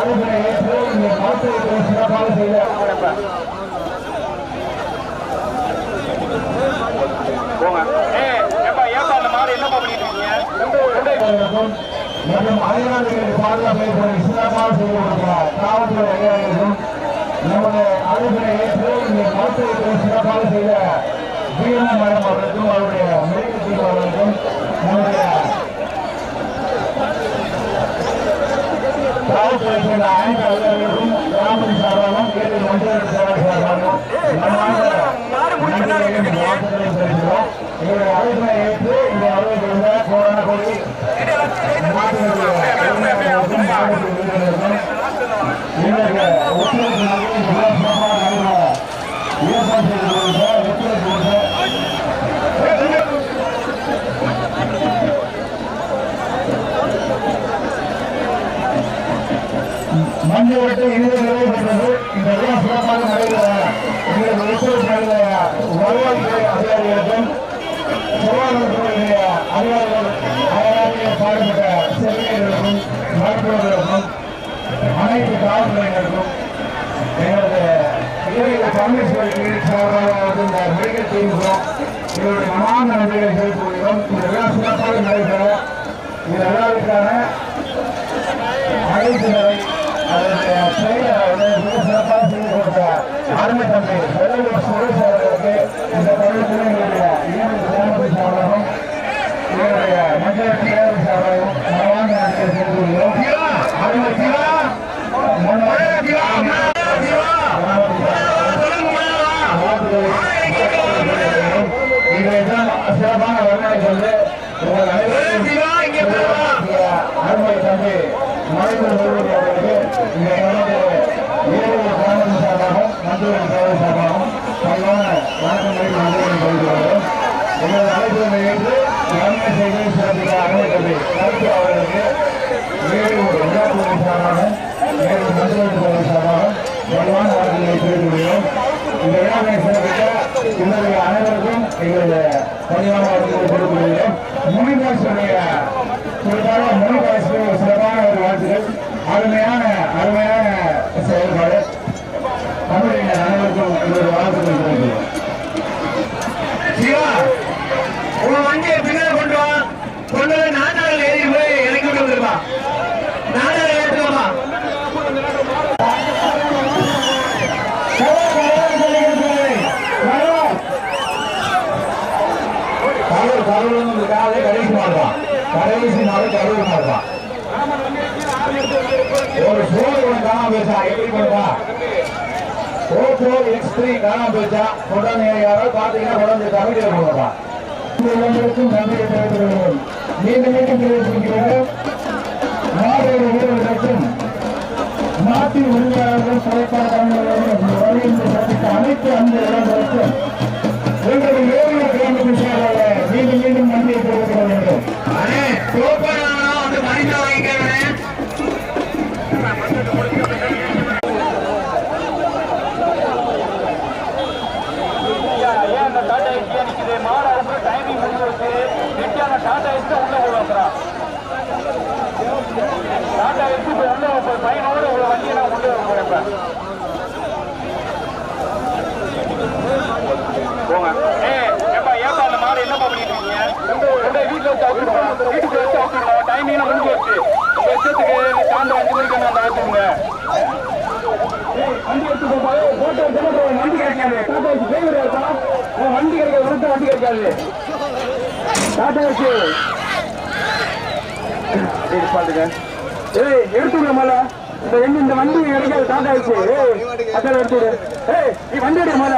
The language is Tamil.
அழைப்பினை ஏற்று இந்த மருத்துவத்தை சிறப்பாக செய்த மற்றும் அதிகாரிகளுக்கு பாதுகாப்பை சிறப்பாக செய்து கொடுக்கிற காவல்துறை அதிகாரிகளுக்கும் நம்முடைய அழைப்பினை ஏற்று இந்த மருத்துவத்தை சிறப்பாக செய்த பிஎம் மேடம் மஞ்சள் வட்டம் இருபது நிலை பெற்றது. இதெல்லாம் சிறப்பாக நடைபெற எங்களது ஒத்துழைப்பு வருவாய்த்துறை அதிகாரிகளுக்கும் சுகாதாரத்துறையுடைய அதிகாரிகள் அயலாரிலே பாடுபட்ட செவிலியர்களுக்கும் மருத்துவர்களுக்கும் அனைத்து காவல்துறையினருக்கும் எங்களது இளைய பரமேஸ்வரி சார்பாக இந்த மெடிக்கல் டீமுக்கும் இவருடைய மனமார்ந்த நன்றிகளை செலுத்திக் கொள்கிறோம் இந்த சிறப்பாக நடைபெற இந்த சிறப்பான வருமானி சொல்லு உங்கள் அனைவரும் அருமை தம்பி மறைந்த ஒருவரி அவர்களுக்கு இந்த நேரத்தில் ஏழு கிராமத்தின் சார்பாகவும் மந்திரி சேவை சார்பாகவும் பல்வான வணக்கங்களை நன்றிகளை கொள்கிறோம் எங்களது அழைப்புகளை ஏற்று நன்மை செய்து சிறப்பித்த அருமை கருத்து அவர்களுக்கு ஏழு விழாத்துறை சார்பாகவும் ஏழு மந்திரி சேவை சார்பாகவும் பல்வான வணக்கங்களை தெரிவித்துள்ளோம் இந்த விழாவை இவருடைய அனைவருக்கும் எங்களுடைய குறிப்பாக சிறப்பான ஒரு வாழ்த்துக்கள் அருமையான கடைசி நாள் கரூர் மாடுதான் ஒரு சோழ காணாம போச்சா எப்படி பண்ணுவா ஓப்போ எக்ஸ் த்ரீ காணாம போச்சா உடனே யாராவது பார்த்தீங்கன்னா உடனே நன்றியை தெரிவித்துக் மீண்டும் மீண்டும் வீரர்களுக்கும் நாட்டின் உரிமையாளர்கள் சந்தித்த அனைத்து அந்த இளைஞர்களுக்கும் நெட்டியான எடுத்து உள்ள போடுவாங்கிறான் டாடா எடுத்து உள்ள இப்போ பையனோட உள்ள வண்டியை நான் உள்ள போறேன் ஏய் பாத்துக்க ஏய் எடுத்துடுங்க மேல. இந்த எங்க இந்த வண்டி கிடைக்காது டாடா ஏசி ஏய் அதான் எடுத்துடு ஏய் நீ வண்டி எடுக்க மேல.